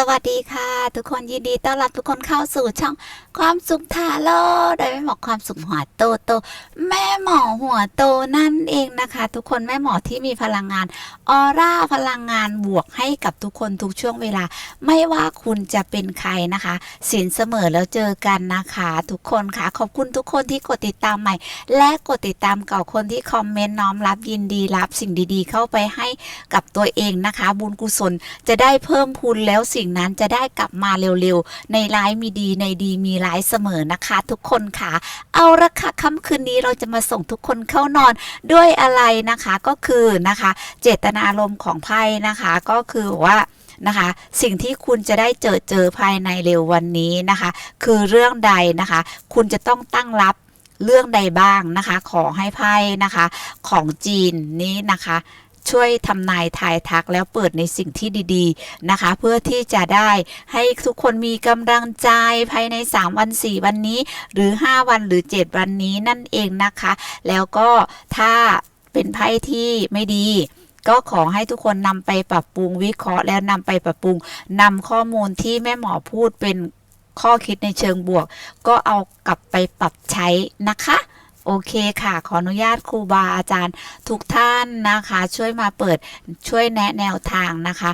สวัสดีค่ะ ทุกคนยินดีต้อนรับทุกคนเข้าสู่ช่องความสุขทาโร่โดยแม่หมอความสุขหัวโตโต แม่หมอหัวโตนั่นเองนะคะ ทุกคนแม่หมอที่มีพลังงานออร่าพลังงานบวกให้กับทุกคนทุกช่วงเวลา ไม่ว่าคุณจะเป็นใครนะคะสินเสมอแล้วเจอกันนะคะ ทุกคนค่ะขอบคุณทุกคนที่กดติดตามใหม่ และกดติดตามเก่าคนที่คอมเมนต์น้อมรับยินดีรับสิ่งดีๆ เข้าไปให้กับตัวเองนะคะ บุญกุศลจะได้เพิ่มพูนแล้วสิ่งนั้นจะได้กลับมาเร็วๆ ในร้ายมีดีในดีมีร้ายเสมอนะคะ ทุกคนค่ะ เอาละค่ะค่ำคืนนี้เราจะมาส่งทุกคนเข้านอนด้วยอะไรนะคะก็คือนะคะ เจตนารมณ์ของไพ่นะคะก็คือว่านะคะ สิ่งที่คุณจะได้เจอเจอภายในเร็ววันนี้นะคะ คือเรื่องใดนะคะ คุณจะต้องตั้งรับเรื่องใดบ้างนะคะ ขอให้ไพ่นะคะ ของจีนนี้นะคะ ช่วยทำนายทายทักแล้วเปิดในสิ่งที่ดี ๆนะคะ เพื่อที่จะได้ให้ทุกคนมีกำลังใจภายใน 3 วัน 4 วันนี้ หรือ 5 วันหรือ 7 วันนี้นั่นเองนะคะ แล้วก็ถ้าเป็นไพ่ที่ไม่ดีก็ขอให้ทุกคนนำไปปรับปรุงวิเคราะห์แล้วนำไปปรับปรุงนำข้อมูลที่แม่หมอพูดเป็นข้อคิดในเชิงบวก ก็เอากลับไปปรับใช้นะคะ โอเคค่ะ ขออนุญาตครูบาอาจารย์ทุกท่านนะคะ ช่วยมาเปิดช่วยแนะแนวทางนะคะ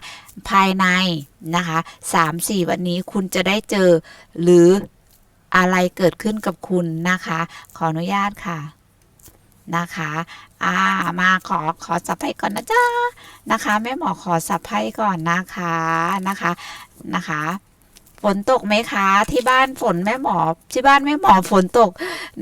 ภายในนะคะสามสี่วันนี้คุณจะได้เจอหรืออะไรเกิดขึ้นกับคุณนะคะ ขออนุญาตค่ะนะคะ อ่า มาขอขอสับไพ่ก่อนนะจ๊ะนะคะแม่หมอขอสับไพ่ก่อนนะคะนะคะนะคะ ฝนตกไหมคะ ที่บ้านฝนแม่หมอ ที่บ้านแม่หมอฝนตก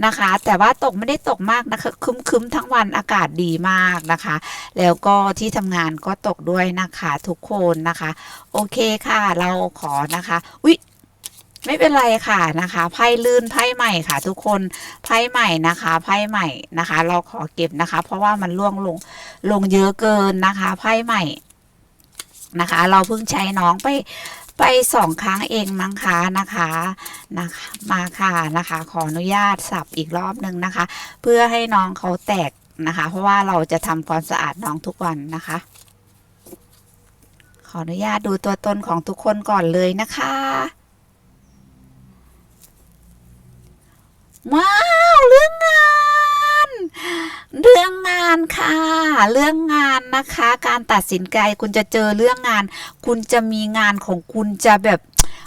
นะคะ แต่ว่าตกไม่ได้ตกมากนะคะคึ้มๆทั้งวันอากาศดีมากนะคะ แล้วก็ที่ทำงานก็ตกด้วยนะคะทุกคนนะคะ โอเคค่ะเราขอนะคะอุ๊ยไม่เป็นไรค่ะนะคะไพ่ลื่นไพ่ใหม่ค่ะ ทุกคนไพ่ใหม่นะคะไพ่ใหม่นะคะ เราขอเก็บนะคะ เพราะว่ามันล่วงลงลงเยอะเกินนะคะไพ่ใหม่นะคะ เราเพิ่งใช้น้องไป ไปสองครั้งเองมั้งคะนะคะนะคะมาค่ะนะคะ ขออนุญาตสับอีกรอบหนึ่งนะคะ เพื่อให้น้องเขาแตกนะคะ เพราะว่าเราจะทำความสะอาดน้องทุกวันนะคะ ขออนุญาตดูตัวตนของทุกคนก่อนเลยนะคะว้าวเรื่องงาน เรื่องงาน ค่ะ เรื่องงานนะคะ การตัดสินใจคุณจะเจอเรื่องงาน คุณจะมีงานของคุณจะแบบ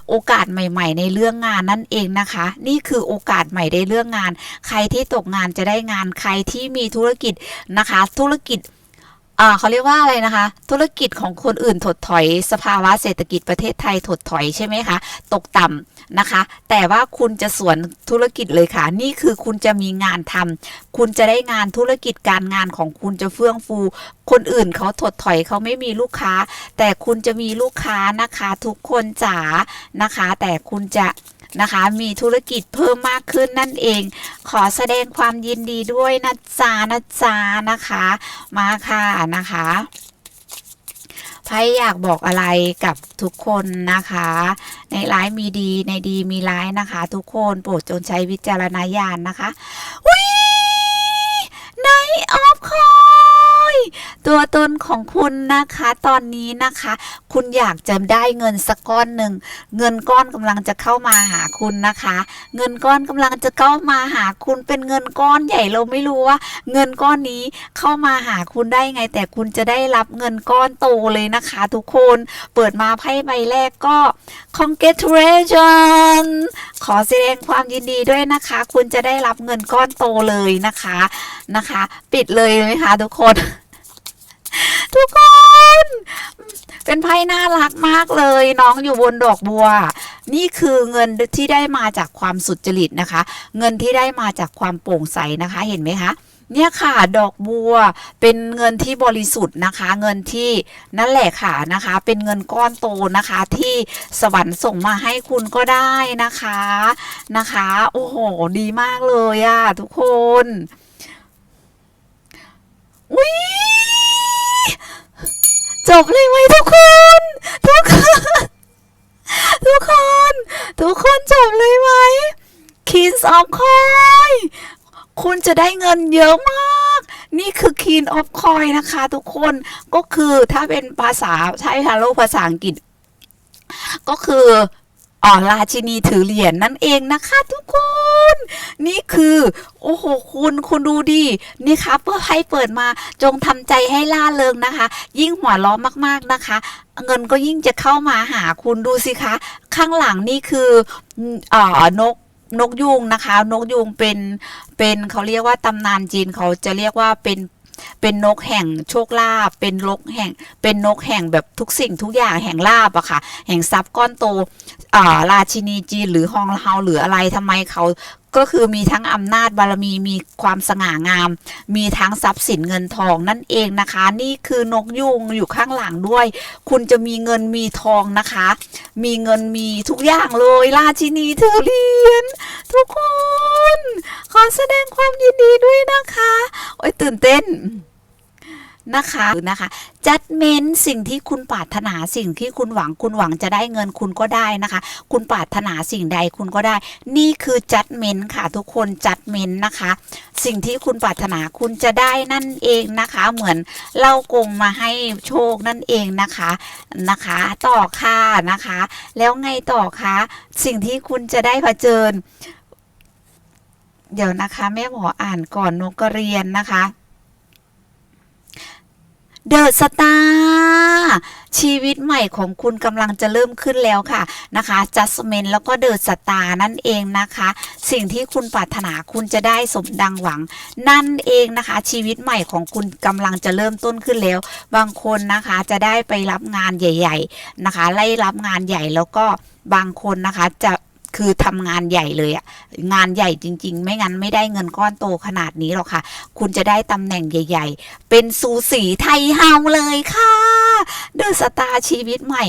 โอกาสใหม่ ๆ ในเรื่องงานนั่นเองนะคะ นี่คือโอกาสใหม่ในเรื่องงาน ใครที่ตกงานจะได้งานใครที่มีธุรกิจนะคะ ธุรกิจ เขาเรียกว่าอะไรนะคะ ธุรกิจของคนอื่นถดถอย สภาวะเศรษฐกิจประเทศไทยถดถอยใช่ไหมคะ ตกต่ำนะคะ แต่ว่าคุณจะสวนธุรกิจเลยค่ะ นี่คือคุณจะมีงานทำคุณจะได้งานธุรกิจการงานของคุณจะเฟื่องฟู คนอื่นเขาถดถอยเขาไม่มีลูกค้า แต่คุณจะมีลูกค้านะคะ ทุกคนจ๋านะคะ แต่คุณจะ นะคะ มีธุรกิจเพิ่มมากขึ้นนั่นเอง ขอแสดงความยินดีด้วยนะจ๊ะนะจ๊ะนะคะ มาค่ะนะคะไพ่อยากบอกอะไรกับทุกคนนะคะ ในร้ายมีดีในดีมีร้ายนะคะ ทุกคนโปรดจงใช้วิจารณญาณนะคะวิในออฟคอย ตัวตนของคุณนะคะตอนนี้นะคะ คุณอยากจะได้เงินสักก้อนหนึ่งเงินก้อนกำลังจะเข้ามาหาคุณนะคะ เงินก้อนกำลังจะเข้ามาหาคุณเป็นเงินก้อนใหญ่เราไม่รู้ว่า เงินก้อนนี้เข้ามาหาคุณได้ไง แต่คุณจะได้รับเงินก้อนโตเลยนะคะ ทุกคนเปิดมาไพ่ใบแรกก็ congratulation ขอแสดงความยินดีด้วยนะคะ คุณจะได้รับเงินก้อนโตเลยนะคะนะคะ ปิดเลยไหมคะทุกคน ทุกคน เป็นไพ่น่ารักมากเลย น้องอยู่บนดอกบัว นี่คือเงินที่ได้มาจากความสุจริตนะคะ เงินที่ได้มาจากความโปร่งใสนะคะ เห็นไหมคะเนี่ยค่ะดอกบัวเป็นเงินที่บริสุทธิ์นะคะ เงินที่นั่นแหละค่ะนะคะ เป็นเงินก้อนโตนะคะ ที่สวรรค์ส่งมาให้คุณก็ได้นะคะนะคะ โอ้โห ดีมากเลยอะทุกคนอุ้ย จบเลยไหมทุกคน ทุกคน ทุกคน ทุกคนจบเลยไหม Kings of Coin คุณจะได้เงินเยอะมาก นี่คือ King of Coin นะคะ ทุกคนก็คือถ้าเป็นภาษาใช้ฮาโลภาษาอังกฤษ ก็คือ อ๋อราชินีถือเหรียญนั่นเองนะคะทุกคน นี่คือ โอ้โห คุณคุณดูดินี่ค่ะเพื่อให้เปิดมาจงทำใจให้ล่าเริงนะคะ ยิ่งหัวล้อมากๆนะคะ เงินก็ยิ่งจะเข้ามาหาคุณดูสิคะ ข้างหลังนี่คืออ่อนกนกยูงนะคะ นกยูงเป็นเป็นเขาเรียกว่าตำนานจีนเขาจะเรียกว่าเป็น เป็นนกแห่งโชคลาภเป็นนกแห่งเป็นนกแห่งแบบทุกสิ่งทุกอย่างแห่งลาบอะค่ะ แห่งทรัพย์ก้อนโตอ่าราชินีจีนหรือฮองเฮาหรืออะไรทำไมเขา ก็คือมีทั้งอำนาจบารมีมีความสง่างาม มีทั้งทรัพย์สินเงินทองนั่นเองนะคะ นี่คือนกยุงอยู่ข้างหลังด้วย คุณจะมีเงินมีทองนะคะ มีเงินมีทุกอย่างเลยราชินีเธอเรียน ทุกคน ขอแสดงความยินดีด้วยนะคะ โอ้ยตื่นเต้น นะคะนะคะจัดเมนสิ่งที่คุณปรารถนาสิ่งที่คุณหวังคุณหวังจะได้เงินคุณก็ได้นะคะ คุณปรารถนาสิ่งใดคุณก็ได้ นี่คือจัดเมนค่ะทุกคนจัดเมนนะคะ สิ่งที่คุณปรารถนาคุณจะได้นั่นเองนะคะ เหมือนเล่ากงมาให้โชคนั่นเองนะคะนะคะ ต่อค่ะนะคะ แล้วไงต่อคะสิ่งที่คุณจะได้เผชิญ เดี๋ยวนะคะแม่หมออ่านก่อนนกกระเรียนนะคะ เดอะสตาร์ชีวิตใหม่ของคุณกำลังจะเริ่มขึ้นแล้วค่ะนะคะจัสเมนแล้วก็เดอะสตาร์นั่นเองนะคะ สิ่งที่คุณปรารถนาคุณจะได้สมดังหวัง นั่นเองนะคะ ชีวิตใหม่ของคุณกำลังจะเริ่มต้นขึ้นแล้ว บางคนนะคะจะได้ไปรับงานใหญ่ ๆนะคะไล่รับงานใหญ่แล้วก็บางคนนะคะจะ คือทำงานใหญ่เลยอะงานใหญ่จริง ๆ ไม่งั้นไม่ได้เงินก้อนโตขนาดนี้หรอกค่ะ คุณจะได้ตำแหน่งใหญ่ ๆ เป็นสูสีไทยเฮาเลยค่ะ เดอะสตาร์ชีวิตใหม่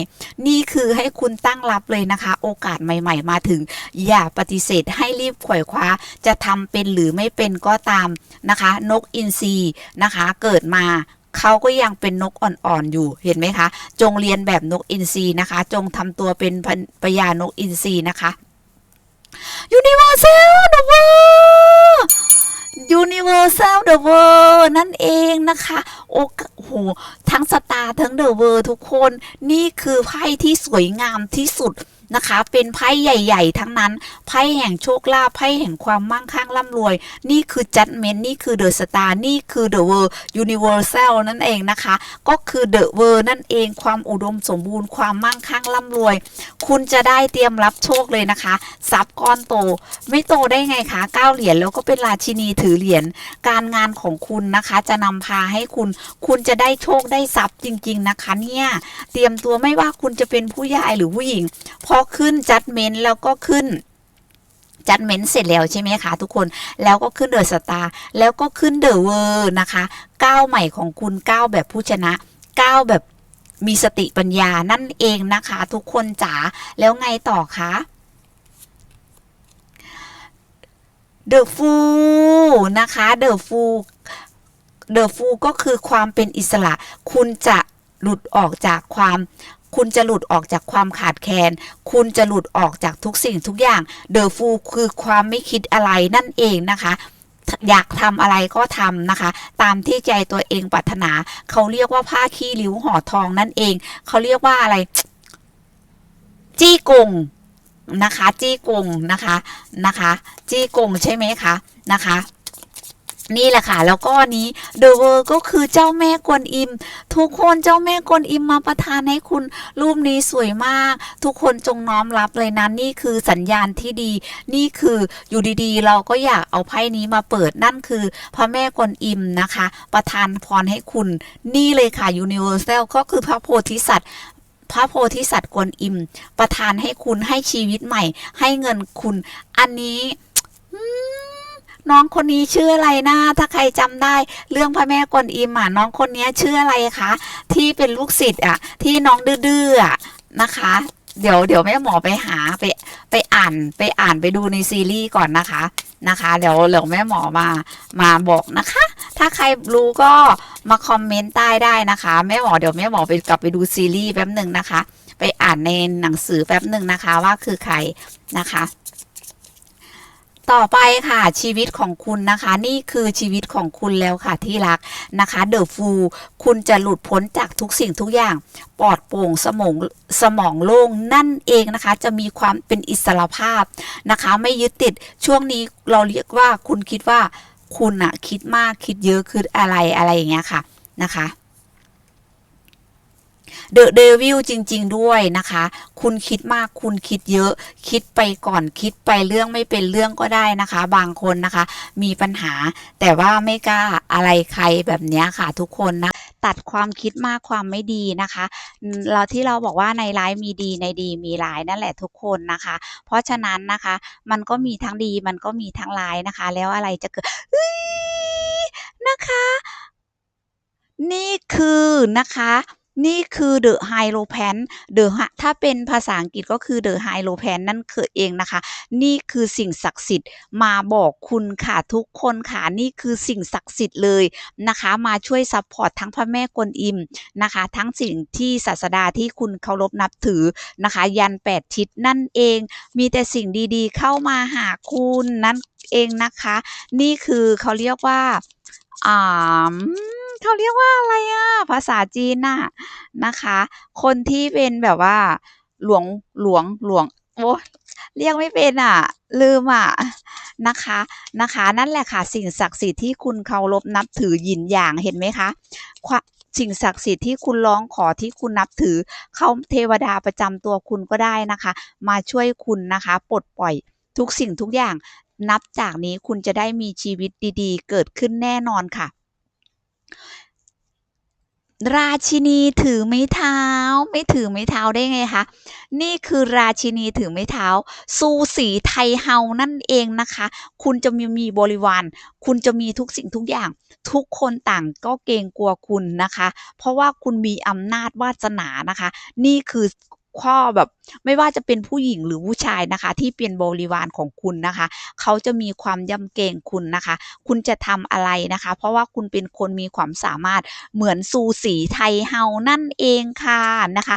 นี่คือให้คุณตั้งรับเลยนะคะ โอกาสใหม่ ๆ มาถึง อย่าปฏิเสธให้รีบขวอยคว้า จะทำเป็นหรือไม่เป็นก็ตามนะคะ นกอินทรีนะคะ เกิดมาเขาก็ยังเป็นนกอ่อนๆอยู่เห็นไหมคะ จงเรียนแบบนกอินทรีนะคะ จงทำตัวเป็นพันพญานกอินทรีนะคะ ยูนิเวอร์แซลเดอะเวอร์ยูนิเวอร์แซลเดอะเวอร์นั่นเองนะคะ โอ้โหทั้งสตาร์ทั้งเดอะเวอร์ทุกคน นี่คือไพ่ที่สวยงามที่สุด นะคะ เป็นไพ่ใหญ่ ๆ ทั้งนั้นไพ่แห่งโชคลาภไพ่แห่งความมั่งคั่งร่ำรวย นี่คือจัดเมนนี่คือเดอะสตาร์นี่คือเดอะเวอร์ยูนิเวอร์แซลนั่นเองนะคะ ก็คือเดอะเวอร์นั่นเองความอุดมสมบูรณ์ความมั่งคั่งร่ำรวย คุณจะได้เตรียมรับโชคเลยนะคะทรัพย์ก้อนโต ไม่โตได้ไงคะเก้าเหรียญแล้วก็เป็นราชินีถือเหรียญการงานของคุณนะคะจะนำพาให้คุณคุณจะได้โชคได้ทรัพย์จริง ๆนะคะเนี่ยเตรียมตัวไม่ว่าคุณจะเป็นผู้ชายหรือผู้หญิงพอขึ้นจัดเมนต์แล้วก็ขึ้นจัดเมนต์เสร็จแล้วใช่ไหมคะทุกคนแล้วก็ขึ้นเดอะสตาร์แล้วก็ขึ้นเดอะเวอร์นะคะก้าวใหม่ของคุณก้าวแบบผู้ชนะก้าวแบบมีสติปัญญานั่นเองนะคะ ทุกคนจ๋าแล้วไงต่อคะเดอะฟูนะคะเดอะฟูเดอะฟูก็คือความเป็นอิสระ คุณจะหลุดออกจากความ คุณจะหลุดออกจากความขาดแคลน คุณจะหลุดออกจากทุกสิ่งทุกอย่าง เดอะฟูคือความไม่คิดอะไรนั่นเองนะคะอยากทำอะไรก็ทำนะคะ ตามที่ใจตัวเองปรารถนา เขาเรียกว่าผ้าขี้ริ้วห่อทองนั่นเอง เขาเรียกว่าอะไร จี้กงนะคะ จี้กงนะคะนะคะ จี้กงใช่ไหมคะนะคะ นี่แหละค่ะ แล้วก็นี้เดอะเวอร์ก็คือเจ้าแม่กวนอิม ทุกคนเจ้าแม่กวนอิมมาประทานให้คุณรูปนี้สวยมาก ทุกคนจงน้อมรับเลยนะนี่คือสัญญาณที่ดี นี่คืออยู่ดีๆ เราก็อยากเอาไพ่นี้มาเปิดนั่นคือพระแม่กวนอิมนะคะ ประทานพรให้คุณ นี่เลยค่ะ Universal ก็คือพระโพธิสัตว์พระโพธิสัตว์กวนอิม ประทานให้คุณให้ชีวิตใหม่ ให้เงินคุณ อันนี้อืม น้องคนนี้ชื่ออะไรนะถ้าใครจำได้ เรื่องพระแม่กวนอิมอะน้องคนนี้ชื่ออะไรคะที่เป็นลูกศิษย์อะ ที่น้องดื้อๆอะนะคะ เดี๋ยวเดี๋ยวแม่หมอไปหาไปไปอ่านไปอ่านไปดูในซีรีส์ก่อนนะคะนะคะ เดี๋ยวเดี๋ยวแม่หมอมามาบอกนะคะ ถ้าใครรู้ก็มาคอมเมนต์ใต้ได้นะคะแม่หมอเดี๋ยวแม่หมอไปกลับไปดูซีรีส์แป๊บหนึ่งนะคะ ไปอ่านในหนังสือแป๊บหนึ่งนะคะว่าคือใครนะคะ ต่อไปค่ะชีวิตของคุณนะคะ นี่คือชีวิตของคุณแล้วค่ะที่รักนะคะเดอะฟูคุณจะหลุดพ้นจากทุกสิ่งทุกอย่างปลอดโปร่งสมองสมองโล่งนั่นเองนะคะ จะมีความเป็นอิสระภาพนะคะ ไม่ยึดติดช่วงนี้เราเรียกว่าคุณคิดว่าคุณอะคิดมากคิดเยอะคืออะไรอะไรอย่างเงี้ยค่ะนะคะ เดอะเดวิลจริง ๆ ด้วยนะคะ คุณคิดมากคุณคิดเยอะ คิดไปก่อนคิดไปเรื่องไม่เป็นเรื่องก็ได้นะคะ บางคนนะคะ มีปัญหา แต่ว่าไม่กล้าอะไรใครแบบนี้ค่ะทุกคนนะตัดความคิดมากความไม่ดีนะคะ เราที่เราบอกว่าในร้ายมีดีในดีมีร้ายนั่นแหละทุกคนนะคะ เพราะฉะนั้นนะคะ มันก็มีทั้งดีมันก็มีทั้งร้ายนะคะ แล้วอะไรจะเกิดนะคะ นี่คือนะคะ นี่คือ The Hierophant The ถ้าเป็นภาษาอังกฤษก็คือ The Hierophant นั่นคือเองนะคะ นี่คือสิ่งศักดิ์สิทธิ์มาบอกคุณค่ะทุกคนค่ะนี่คือสิ่งศักดิ์สิทธิ์เลยนะคะ มาช่วยซัพพอร์ตทั้งพระแม่กวนอิมนะคะ ทั้งสิ่งที่ศาสดาที่คุณเคารพนับถือนะคะ ยันแปดทิศนั่นเอง มีแต่สิ่งดีๆ เข้ามาหาคุณนั่นเองนะคะ นี่คือเขาเรียกว่าอ่า เขาเรียกว่าอะไรอะภาษาจีนน่ะนะคะ คนที่เป็นแบบว่า หลวงหลวงหลวงโอ้เรียกไม่เป็นอะ ลืมอะนะคะนะคะ นั่นแหละค่ะ สิ่งศักดิ์สิทธิ์ที่คุณเคารพนับถือยินหยางเห็นไหมคะควะสิ่งศักดิ์สิทธิ์ที่คุณร้องขอที่คุณนับถือ เขาเทวดาประจำตัวคุณก็ได้นะคะ มาช่วยคุณนะคะปลดปล่อยทุกสิ่งทุกอย่าง นับจากนี้คุณจะได้มีชีวิตดีๆ เกิดขึ้นแน่นอนค่ะ ราชินีถือไม้เท้า ไม่ถือไม้เท้าได้ไงคะ นี่คือราชินีถือไม้เท้าซูสีไทยเฮานั่นเองนะคะ คุณจะมีมีบริวาร คุณจะมีทุกสิ่งทุกอย่าง ทุกคนต่างก็เกรงกลัวคุณนะคะ เพราะว่าคุณมีอำนาจวาสนานะคะ นี่คือ ข้อแบบไม่ว่าจะเป็นผู้หญิงหรือผู้ชายนะคะ ที่เป็นบริวารของคุณนะคะ เขาจะมีความยำเกรงคุณนะคะ คุณจะทำอะไรนะคะ เพราะว่าคุณเป็นคนมีความสามารถเหมือนซูสีไทยเฮานั่นเองค่ะนะคะ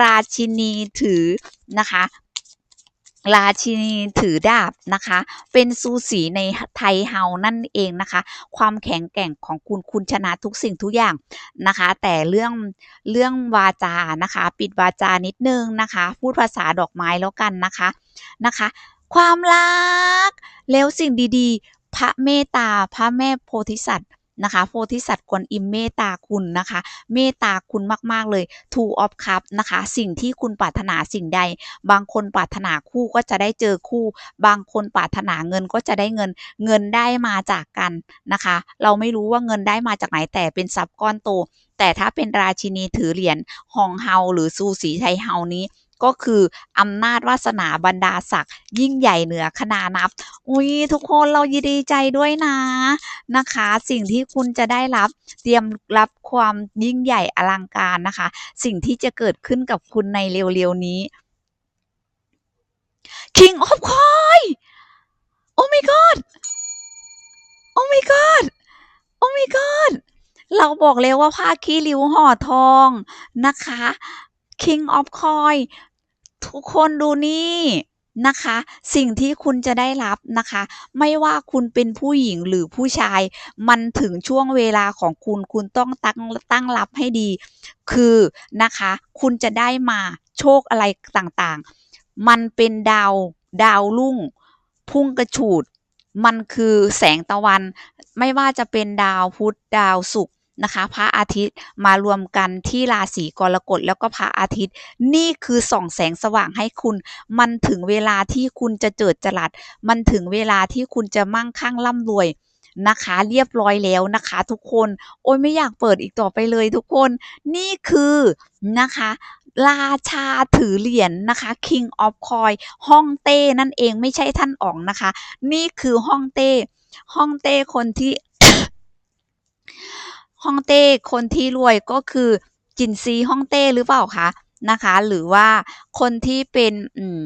ราชินีถือนะคะ ราชินีถือดาบนะคะ เป็นซูสีในไทยเฮานั่นเองนะคะ ความแข็งแกร่งของคุณคุณชนะทุกสิ่งทุกอย่างนะคะ แต่เรื่องเรื่องวาจานะคะ ปิดวาจานิดนึงนะคะ พูดภาษาดอกไม้แล้วกันนะคะนะคะ ความรักแล้วสิ่งดีๆ พระเมตตาพระแม่โพธิสัตว์ นะคะ โพธิสัตว์กวนอิมเมตตาคุณนะคะ เมตตาคุณมากๆเลย two of cup นะคะ สิ่งที่คุณปรารถนาสิ่งใด บางคนปรารถนาคู่ก็จะได้เจอคู่ บางคนปรารถนาเงินก็จะได้เงิน เงินได้มาจากกันนะคะ เราไม่รู้ว่าเงินได้มาจากไหนแต่เป็นทรัพย์ก้อนโตแต่ถ้าเป็นราชินีถือเหรียญฮองเฮาหรือซูสีไทยเฮานี้ ก็คืออำนาจวาสนาบรรดาศักดิ์ยิ่งใหญ่เหนือคนานับ อุ้ยทุกคนเรายินดีใจด้วยนะนะคะ สิ่งที่คุณจะได้รับเตรียมรับความยิ่งใหญ่อลังการนะคะ สิ่งที่จะเกิดขึ้นกับคุณในเร็วๆนี้ King of Coin Oh my god Oh my god Oh my god เราบอกเลยว่าผ้าคีริ้วห่อทองนะคะ King of Coin ทุกคนดูนี่นะคะ สิ่งที่คุณจะได้รับนะคะ ไม่ว่าคุณเป็นผู้หญิงหรือผู้ชาย มันถึงช่วงเวลาของคุณคุณต้องตั้งตั้งรับให้ดี คือนะคะ คุณจะได้มาโชคอะไรต่างๆ มันเป็นดาวดาวรุ่ง พุ่งกระฉูด มันคือแสงตะวัน ไม่ว่าจะเป็นดาวพุธดาวศุกร์ นะคะ พระอาทิตย์มารวมกันที่ราศีกรกฎแล้วก็พระอาทิตย์ นี่คือส่องแสงสว่างให้คุณ มันถึงเวลาที่คุณจะเจิดจรัส มันถึงเวลาที่คุณจะมั่งคั่งร่ำรวยนะคะเรียบร้อยแล้วนะคะทุกคนโอ้ยไม่อยากเปิดอีกต่อไปเลยทุกคนนี่คือนะคะราชาถือเหรียญนะคะ King of Coin ฮ่องเต้นั่นเองไม่ใช่ท่านอ๋องนะคะ นี่คือฮ่องเต้ฮ่องเต้คนที่ ฮ่องเต้คนที่รวยก็คือจินซีฮ่องเต้หรือเปล่าคะนะคะ หรือว่าคนที่เป็นอืม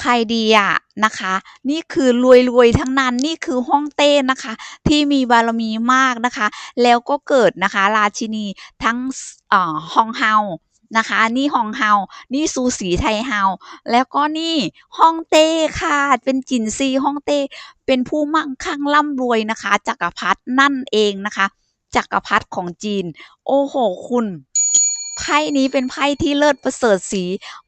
ใครดีอะนะคะ นี่คือรวยๆทั้งนั้นนี่คือฮ่องเต้นะคะ ที่มีบารมีมากนะคะ แล้วก็เกิดนะคะ ราชินีทั้งอ่อฮองเฮา นะคะ นี่ฮองเฮา นี่ซูสีไทยเฮา แล้วก็นี่ฮ่องเต้ค่ะ เป็นจินซีฮ่องเต้ เป็นผู้มั่งคั่งร่ำรวยนะคะจักรพรรดินั่นเองนะคะจักรพรรดิของจีน โอ้โห คุณ ไพ่นี้เป็นไพ่ที่เลิศประเสริฐสี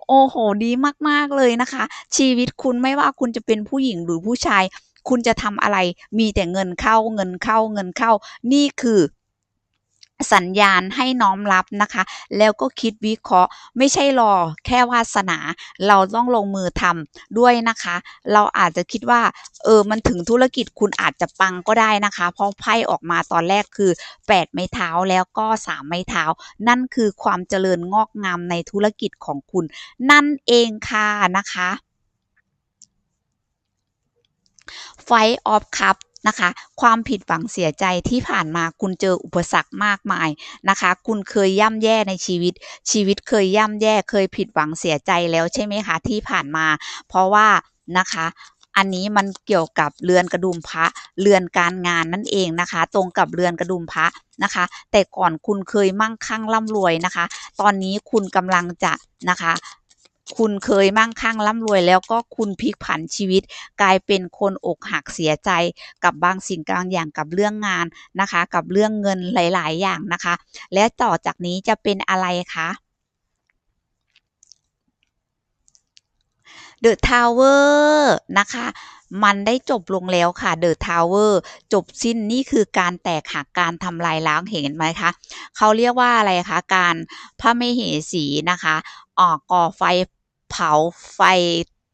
โอ้โห ดีมากๆเลยนะคะ ชีวิตคุณไม่ว่าคุณจะเป็นผู้หญิงหรือผู้ชาย คุณจะทำอะไร มีแต่เงินเข้าเงินเข้าเงินเข้า นี่คือ สัญญาณให้น้อมรับนะคะ แล้วก็คิดวิเคราะห์ ไม่ใช่รอแค่วาสนา เราต้องลงมือทำด้วยนะคะ เราอาจจะคิดว่า เออมันถึงธุรกิจคุณอาจจะปังก็ได้นะคะ เพราะไพ่ออกมาตอนแรกคือ 8 ไม้เท้าแล้วก็ 3 ไม้เท้า นั่นคือความเจริญงอกงามในธุรกิจของคุณ นั่นเองค่ะนะคะ Fight of Cup นะคะ ความผิดหวังเสียใจที่ผ่านมาคุณเจออุปสรรคมากมายนะคะ คุณเคยย่ำแย่ในชีวิต ชีวิตเคยย่ำแย่เคยผิดหวังเสียใจแล้วใช่ไหมคะที่ผ่านมา เพราะว่านะคะอันนี้มันเกี่ยวกับเรือนกระดุมพระเรือนการงานนั่นเองนะคะ ตรงกับเรือนกระดุมพระนะคะ แต่ก่อนคุณเคยมั่งคั่งร่ำรวยนะคะ ตอนนี้คุณกำลังจะนะคะ คุณเคยมั่งคั่งร่ำรวย แล้วก็คุณพลิกผันชีวิต กลายเป็นคนอกหักเสียใจกับบางสิ่งบางอย่างกับเรื่องงานนะคะ กับเรื่องเงินหลาย ๆ อย่างนะคะ และต่อจากนี้จะเป็นอะไรคะ The Tower นะคะมันได้จบลงแล้วค่ะ The Tower จบสิ้นนี่คือการแตกหักการทำลายล้างเห็นไหมคะเขาเรียกว่าอะไรคะการพระมเหสีนะคะออกก่อไฟ เผาไฟ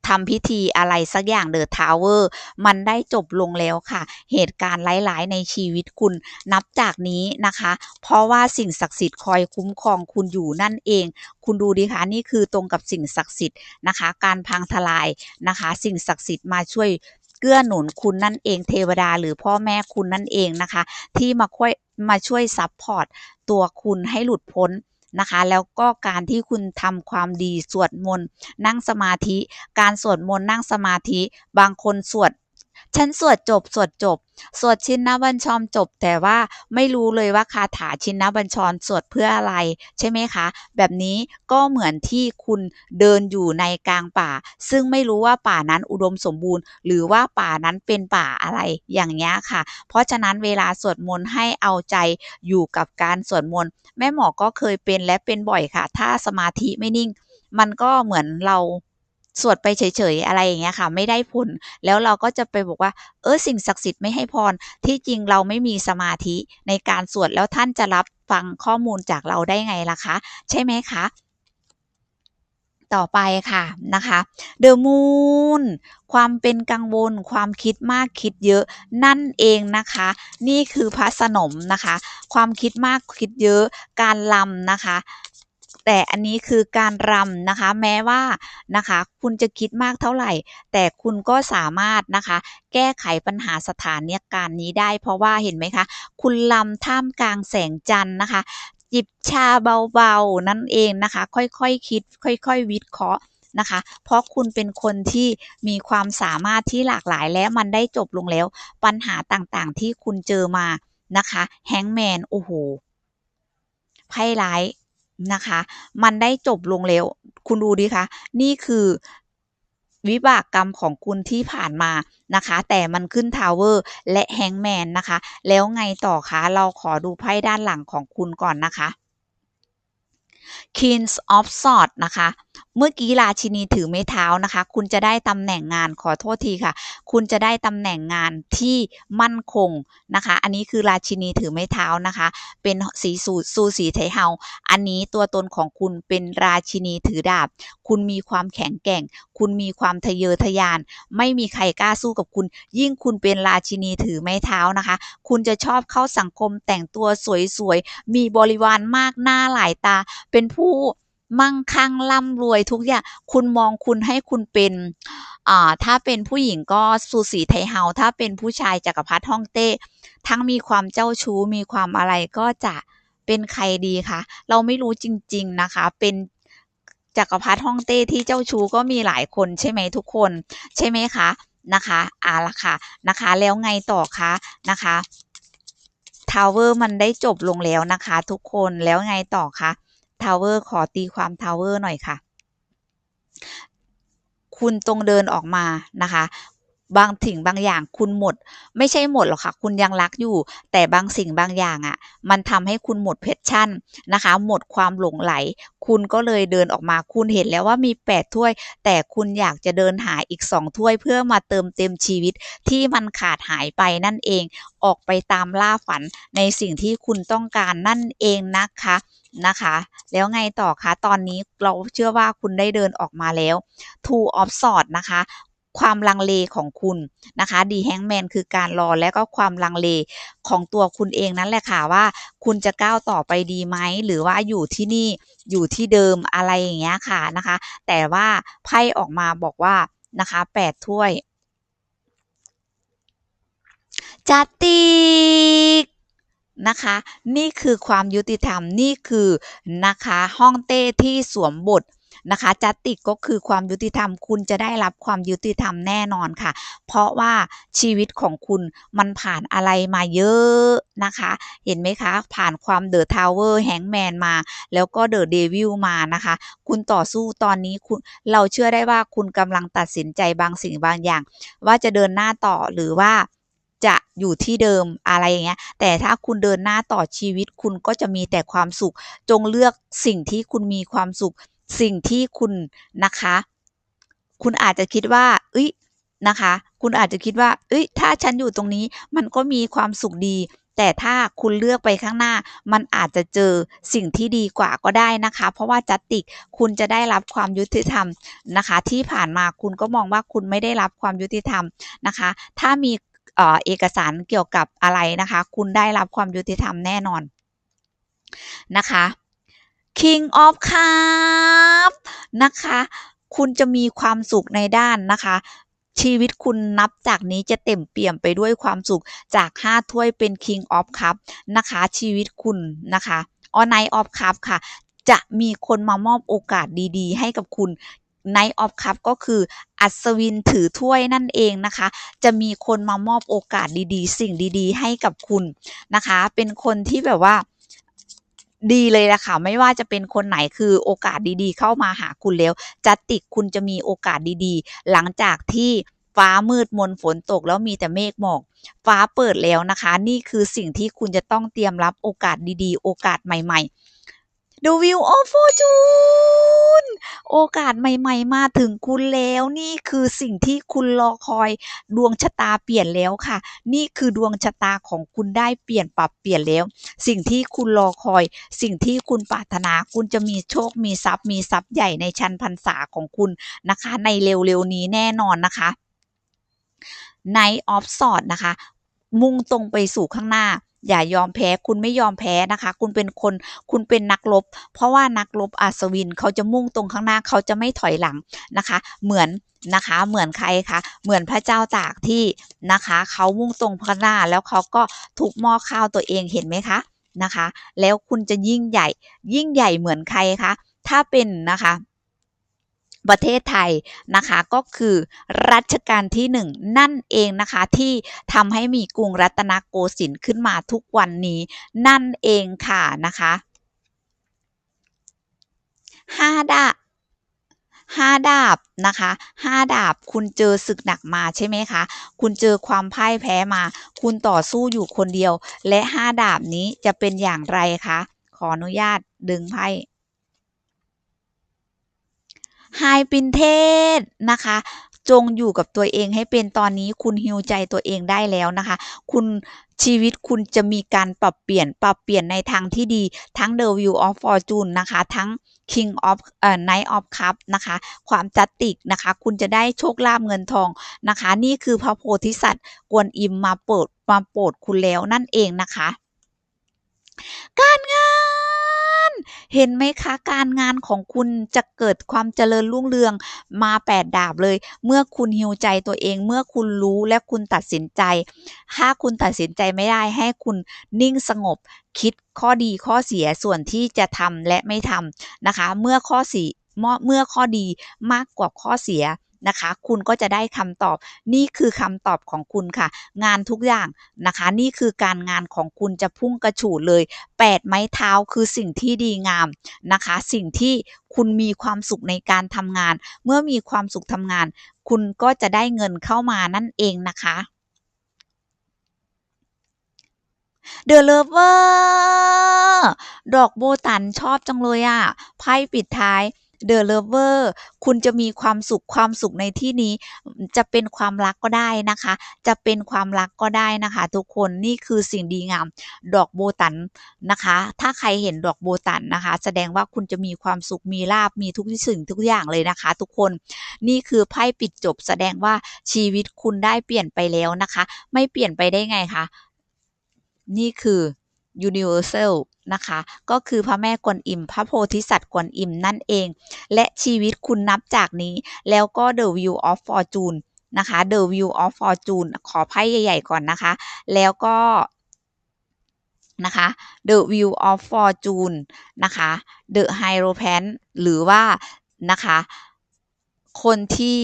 ทำพิธีอะไรสักอย่างเดอะทาวเวอร์มันได้จบลงแล้วค่ะ เหตุการณ์ร้ายๆ ในชีวิตคุณนับจากนี้นะคะ เพราะว่าสิ่งศักดิ์สิทธิ์คอยคุ้มครองคุณอยู่นั่นเอง คุณดูดิคะนี่คือตรงกับสิ่งศักดิ์สิทธิ์นะคะ การพังทลายนะคะ สิ่งศักดิ์สิทธิ์มาช่วยเกื้อหนุนคุณนั่นเองเทวดาหรือพ่อแม่คุณนั่นเองนะคะ ที่มาช่วยมาช่วยซัพพอร์ตตัวคุณให้หลุดพ้น นะคะ แล้วก็การที่คุณทำความดีสวดมนต์นั่งสมาธิ การสวดมนต์นั่งสมาธิ บางคนสวด ฉันสวดจบ สวดจบ สวดชินนบัญชรจบ แต่ว่าไม่รู้เลยว่าคาถาชินนบัญชรสวดเพื่ออะไร ใช่ไหมคะ แบบนี้ก็เหมือนที่คุณเดินอยู่ในกลางป่า ซึ่งไม่รู้ว่าป่านั้นอุดมสมบูรณ์ หรือว่าป่านั้นเป็นป่าอะไรอย่างเงี้ค่ะ เพราะฉะนั้นเวลาสวดมนต์ให้เอาใจอยู่กับการสวดมนต์แม่หมอก็เคยเป็นและเป็นบ่อยค่ะ ถ้าสมาธิไม่นิ่ง มันก็เหมือนเรา สวดไปเฉยๆอะไรอย่างเงี้ยค่ะ ไม่ได้ผล แล้วเราก็จะไปบอกว่า เออสิ่งศักดิ์สิทธิ์ไม่ให้พร ที่จริงเราไม่มีสมาธิในการสวดแล้วท่านจะรับฟังข้อมูลจากเราได้ไงล่ะคะ ใช่ไหมคะต่อไปค่ะนะคะ The Moon ความเป็นกังวล ความคิดมากคิดเยอะนั่นเองนะคะ นี่คือพระสนมนะคะ ความคิดมากคิดเยอะการลำนะคะ แต่อันนี้คือการรำนะคะ แม้ว่านะคะ คุณจะคิดมากเท่าไหร่ แต่คุณก็สามารถนะคะ แก้ไขปัญหาสถานการณ์นี้ได้ เพราะว่าเห็นไหมคะ คุณลำท่ามกลางแสงจันทร์นะคะ จิบชาเบาๆ นั่นเองนะคะ ค่อยๆคคิด ค่อยๆ วิเคราะห์นะคะ เพราะคุณเป็นคนที่มีความสามารถที่หลากหลายและมันได้จบลงแล้ว ปัญหาต่างๆ ที่คุณเจอมานะคะ แฮงแมน โอ้โห ไพ่ร้าย นะคะ มันได้จบลงแล้ว คุณดูดิคะ นี่คือวิบากกรรมของคุณที่ผ่านมานะคะ แต่มันขึ้นทาวเวอร์และแฮงแมนนะคะ แล้วไงต่อคะ เราขอดูไพ่ด้านหลังของคุณก่อนนะคะ Kings of Swords นะคะ เมื่อกี้ราชินีถือไม้เท้านะคะ คุณจะได้ตำแหน่งงานขอโทษทีค่ะ คุณจะได้ตำแหน่งงานที่มั่นคงนะคะ อันนี้คือราชินีถือไม้เท้านะคะ เป็นสีสูสูสีไทเฮา อันนี้ตัวตนของคุณเป็นราชินีถือดาบ คุณมีความแข็งแกร่ง คุณมีความทะเยอทะยาน ไม่มีใครกล้าสู้กับคุณ ยิ่งคุณเป็นราชินีถือไม้เท้านะคะ คุณจะชอบเข้าสังคมแต่งตัวสวยๆ มีบริวารมากหน้าหลายตาเเป็นผู้มั่งคั่งร่ำรวยทุกอย่าง คุณมองคุณให้คุณเป็น อ่า ถ้าเป็นผู้หญิงก็ซูสีไทเฮา ถ้าเป็นผู้ชายจักรพรรดิฮ่องเต้ ทั้งมีความเจ้าชู้ มีความอะไรก็จะเป็นใครดีคะเราไม่รู้จริง ๆนะคะ เป็นจักรพรรดิฮ่องเต้ที่เจ้าชู้ก็มีหลายคนใช่ไหมทุกคน ใช่ไหมคะนะคะอ่าละค่ะนะคะ แล้วไงต่อคะนะคะทาวเวอร์มันได้จบลงแล้วนะคะ ทุกคนแล้วไงต่อคะ ทาวเวอร์ขอตีความทาวเวอร์หน่อยค่ะ คุณตรงเดินออกมานะคะบางสิ่งบางอย่างคุณหมด ไม่ใช่หมดหรอกค่ะ คุณยังรักอยู่ แต่บางสิ่งบางอย่างอะ่ะ มันทำให้คุณหมดเพชชั่นนะคะ หมดความหลงไหล คุณก็เลยเดินออกมา คุณเห็นแล้วว่ามี 8 ถ้วย แต่คุณอยากจะเดินหาอีก 2 ถ้วย เพื่อมาเติมเต็มชีวิตที่มันขาดหายไปนั่นเอง ออกไปตามล่าฝันในสิ่งที่คุณต้องการนั่นเองนะคะ นะคะ แล้วไงต่อคะ ตอนนี้เราเชื่อว่าคุณได้เดินออกมาแล้ว Two of Swords นะคะ ความลังเลของคุณนะคะดีแฮงแมนคือการรอและก็ความลังเลของตัวคุณเองนั่นแหละค่ะว่า คุณจะก้าวต่อไปดีไหมหรือว่าอยู่ที่นี่อยู่ที่เดิมอะไรอย่างเงี้ยค่ะนะคะ แต่ว่าไพ่ออกมาบอกว่านะคะแปดถ้วยจัตติก นะคะ นี่คือความยุติธรรมนี่คือนะคะห้องเต้ที่สวมบทนะคะจัตติกก็คือความยุติธรรม คุณจะได้รับความยุติธรรมแน่นอนค่ะ เพราะว่าชีวิตของคุณมันผ่านอะไรมาเยอะนะคะ เห็นไหมคะ ผ่านความเดอะทาวเวอร์แฮงแมนมา แล้วก็เดอะเดวิลมานะคะ คุณต่อสู้ตอนนี้คุณเราเชื่อได้ว่าคุณกำลังตัดสินใจบางสิ่งบางอย่าง ว่าจะเดินหน้าต่อหรือว่า จะอยู่ที่เดิมอะไรอย่างเงี้ย แต่ถ้าคุณเดินหน้าต่อชีวิตคุณก็จะมีแต่ความสุข จงเลือกสิ่งที่คุณมีความสุข สิ่งที่คุณนะคะ คุณอาจจะคิดว่า เอ้ยนะคะ คุณอาจจะคิดว่า เอ้ย ถ้าฉันอยู่ตรงนี้ มันก็มีความสุขดี แต่ถ้าคุณเลือกไปข้างหน้า มันอาจจะเจอสิ่งที่ดีกว่าก็ได้นะคะ เพราะว่าจัตติกคุณจะได้รับความยุติธรรมนะคะ ที่ผ่านมาคุณก็มองว่าคุณไม่ได้รับความยุติธรรมนะคะ ถ้ามี เอกสารเกี่ยวกับอะไรนะคะ คุณได้รับความยุติธรรมแน่นอนนะคะ King of Cup นะคะ คุณจะมีความสุขในด้านนะคะ ชีวิตคุณนับจากนี้จะเต็มเปี่ยมไปด้วยความสุขจาก 5 ถ้วยเป็น King of Cup นะคะ ชีวิตคุณนะคะออ Night of Cup ค่ะ จะมีคนมามอบโอกาสดีๆ ให้กับคุณ Night of Cup ก็คืออัศวินถือถ้วยนั่นเองนะคะ จะมีคนมามอบโอกาสดีๆ สิ่งดีๆ ให้กับคุณนะคะ เป็นคนที่แบบว่าดีเลยละค่ะไม่ว่าจะเป็นคนไหนคือโอกาสดีๆ เข้ามาหาคุณแล้วจัตติกคุณจะมีโอกาสดีๆ หลังจากที่ฟ้ามืดมนฝนตกแล้วมีแต่เมฆหมอก ฟ้าเปิดแล้วนะคะ นี่คือสิ่งที่คุณจะต้องเตรียมรับโอกาสดีๆ โอกาสใหม่ ๆ The Wheel of Fortune โอกาสใหม่ๆ มาถึงคุณแล้วนี่คือสิ่งที่คุณรอคอยดวงชะตาเปลี่ยนแล้วค่ะ นี่คือดวงชะตาของคุณได้เปลี่ยนปรับเปลี่ยนแล้ว สิ่งที่คุณรอคอย สิ่งที่คุณปรารถนาคุณจะมีโชคมีทรัพย์มีทรัพย์ใหญ่ในชั้นพรรษาของคุณนะคะ ในเร็วๆนี้แน่นอนนะคะ Night of Swords นะคะ มุ่งตรงไปสู่ข้างหน้า อย่ายอมแพ้คุณไม่ยอมแพ้นะคะ คุณเป็นคนคุณเป็นนักรบ เพราะว่านักรบอัศวินเขาจะมุ่งตรงข้างหน้าเขาจะไม่ถอยหลังนะคะ เหมือนนะคะเหมือนใครคะเหมือนพระเจ้าตากที่นะคะเขามุ่งตรงข้างหน้าแล้วเขาก็ทุบหม้อข้าวตัวเองเห็นไหมคะนะคะ แล้วคุณจะยิ่งใหญ่ ยิ่งใหญ่เหมือนใครคะถ้าเป็นนะคะ ประเทศไทยนะคะก็คือรัชกาลที่หนึ่งนั่นเองนะคะที่ทำให้มีกรุงรัตนโกสินทร์ขึ้นมาทุกวันนี้นั่นเองค่ะนะคะห้าดาบห้าดาบนะคะห้าดาบคุณเจอศึกหนักมาใช่ไหมคะ คุณเจอความพ่ายแพ้มา คุณต่อสู้อยู่คนเดียว และห้าดาบนี้จะเป็นอย่างไรคะ ขออนุญาตดึงไพ่ ไฮปินเทศนะคะ จงอยู่กับตัวเองให้เป็นตอนนี้คุณฮิวใจตัวเองได้แล้วนะคะ คุณชีวิตคุณจะมีการปรับเปลี่ยนปรับเปลี่ยนในทางที่ดีทั้ง The Wheel of Fortune นะคะ ทั้ง King of เอ่อ Knight of Cup นะคะ ความจัตติกนะคะ คุณจะได้โชคลาภเงินทองนะคะ นี่คือพระโพธิสัตว์กวนอิมมาเปิดมาโปรดคุณแล้วนั่นเองนะคะ การงาน เห็นไหมคะการงานของคุณจะเกิดความเจริญรุ่งเรืองมาแปดดาบเลย เมื่อคุณฮิวใจตัวเอง เมื่อคุณรู้และคุณตัดสินใจ ถ้าคุณตัดสินใจไม่ได้ให้คุณนิ่งสงบ คิดข้อดีข้อเสียส่วนที่จะทำและไม่ทำนะคะ เมื่อข้อสีเมื่อเมื่อข้อดีมากกว่าข้อเสีย นะคะ คุณก็จะได้คำตอบ นี่คือคำตอบของคุณค่ะ งานทุกอย่างนะคะ นี่คือการงานของคุณจะพุ่งกระฉูดเลย8ไม้เท้าคือสิ่งที่ดีงามนะคะ สิ่งที่คุณมีความสุขในการทำงาน เมื่อมีความสุขทำงาน คุณก็จะได้เงินเข้ามานั่นเองนะคะ The Lover ดอกโบตันชอบจังเลยอะ ไพ่ปิดท้าย The Lover คุณจะมีความสุขความสุขในที่นี้ จะเป็นความรักก็ได้นะคะ จะเป็นความรักก็ได้นะคะ ทุกคนนี่คือสิ่งดีงาม ดอกโบตันนะคะ ถ้าใครเห็นดอกโบตันนะคะ แสดงว่าคุณจะมีความสุขมีลาบมีทุกสิ่งทุกอย่างเลยนะคะ ทุกคนนี่คือไพ่ปิดจบ แสดงว่าชีวิตคุณได้เปลี่ยนไปแล้วนะคะ ไม่เปลี่ยนไปได้ไงคะนี่คือ universal นะคะ ก็คือพระแม่กวนอิม พระโพธิสัตว์กวนอิมนั่นเอง และชีวิตคุณนับจากนี้ แล้วก็ the wheel of fortune นะคะ the wheel of fortune ขอไพ่ใหญ่ๆก่อนนะคะ แล้วก็นะคะ the wheel of fortune นะคะ the hierophant หรือว่านะคะ คนที่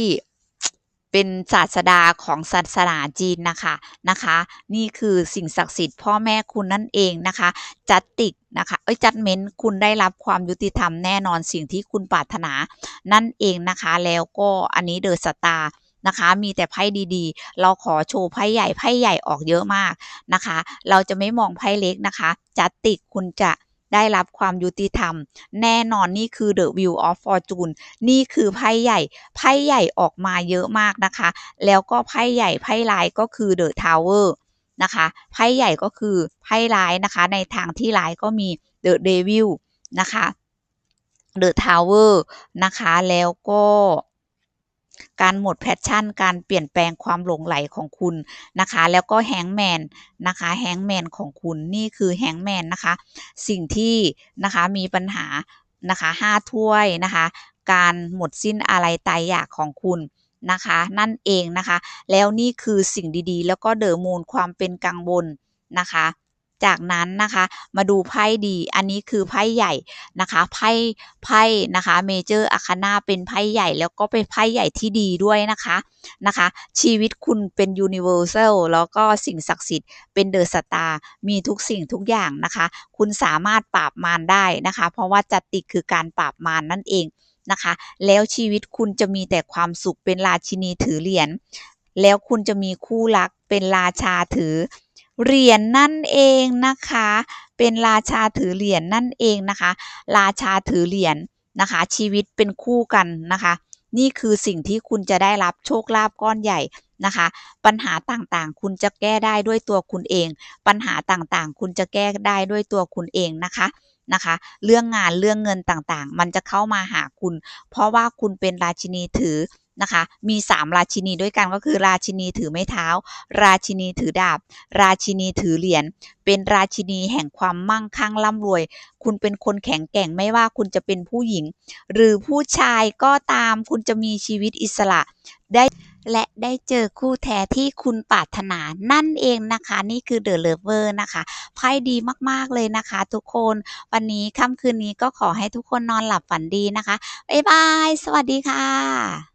เป็นศาสดาของศาสนาจีนนะคะนะคะ นี่คือสิ่งศักดิ์สิทธิ์พ่อแม่คุณนั่นเองนะคะ จัดติกนะคะเอ้ยจัดเม้นคุณได้รับความยุติธรรมแน่นอนสิ่งที่คุณปรารถนานั่นเองนะคะ แล้วก็อันนี้เดอะสตาร์นะคะมีแต่ไพ่ดีๆ เราขอโชว์ไพ่ใหญ่ไพ่ใหญ่ออกเยอะมากนะคะ เราจะไม่มองไพ่เล็กนะคะ จัดติกคุณจะ ได้รับความยุติธรรม แน่นอนนี่คือ The Wheel of Fortune นี่คือไพ่ใหญ่ ไพ่ใหญ่ออกมาเยอะมากนะคะ แล้วก็ไพ่ใหญ่ไพ่ลายก็คือ The Tower นะคะไพ่ใหญ่ก็คือไพ่ร้ายนะคะ ในทางที่ร้ายก็มี The Devil นะคะ The Tower นะคะ แล้วก็ การหมดแพชชั่น การเปลี่ยนแปลงความหลงไหลของคุณนะคะ แล้วก็แฮงแมนนะคะแฮงแมนของคุณนี่คือแฮงแมนนะคะ สิ่งที่นะคะมีปัญหานะคะห้าถ้วยนะคะ การหมดสิ้นอะไรตายอยากของคุณนะคะนั่นเองนะคะ แล้วนี่คือสิ่งดีๆ แล้วก็เดอะมูนความเป็นกังวลนะคะ จากนั้นนะคะมาดูไพ่ดี อันนี้คือไพ่ใหญ่นะคะไพ่ไพ่นะคะเมเจอร์อาคานาเป็นไพ่ใหญ่แล้วก็เป็นไพ่ใหญ่ที่ดีด้วยนะคะนะคะ ชีวิตคุณเป็นยูนิเวอร์แซลแล้วก็สิ่งศักดิ์สิทธิ์เป็นเดอะสตาร์มีทุกสิ่งทุกอย่างนะคะ คุณสามารถปราบมารได้นะคะ เพราะว่าจัตติคือการปราบมารนั่นเองนะคะ แล้วชีวิตคุณจะมีแต่ความสุขเป็นราชินีถือเหรียญแล้วคุณจะมีคู่รักเป็นราชาถือ เหรียญนั่นเองนะคะ เป็นราชาถือเหรียญนั่นเองนะคะ ราชาถือเหรียญนะคะ ชีวิตเป็นคู่กันนะคะ นี่คือสิ่งที่คุณจะได้รับโชคลาภก้อนใหญ่นะคะ ปัญหาต่างๆ คุณจะแก้ได้ด้วยตัวคุณเอง ปัญหาต่างๆ คุณจะแก้ได้ด้วยตัวคุณเองนะคะนะคะ เรื่องงานเรื่องเงินต่างๆ มันจะเข้ามาหาคุณ เพราะว่าคุณเป็นราชินีถือ นะคะ มี 3 ราชินีด้วยกันก็คือ ราชินีถือไม้เท้า ราชินีถือดาบ ราชินีถือเหรียญ เป็นราชินีแห่งความมั่งคั่งร่ำรวย คุณเป็นคนแข็งแกร่งไม่ว่าคุณจะเป็นผู้หญิง หรือผู้ชายก็ตามคุณจะมีชีวิตอิสระได้และได้เจอคู่แท้ที่คุณปรารถนานั่นเองนะคะ นี่คือ The Lover นะคะไพ่ดีมากๆเลยนะคะ ทุกคนวันนี้ค่ำคืนนี้ก็ขอให้ทุกคนนอนหลับฝันดีนะคะ บ๊ายบาย สวัสดีค่ะ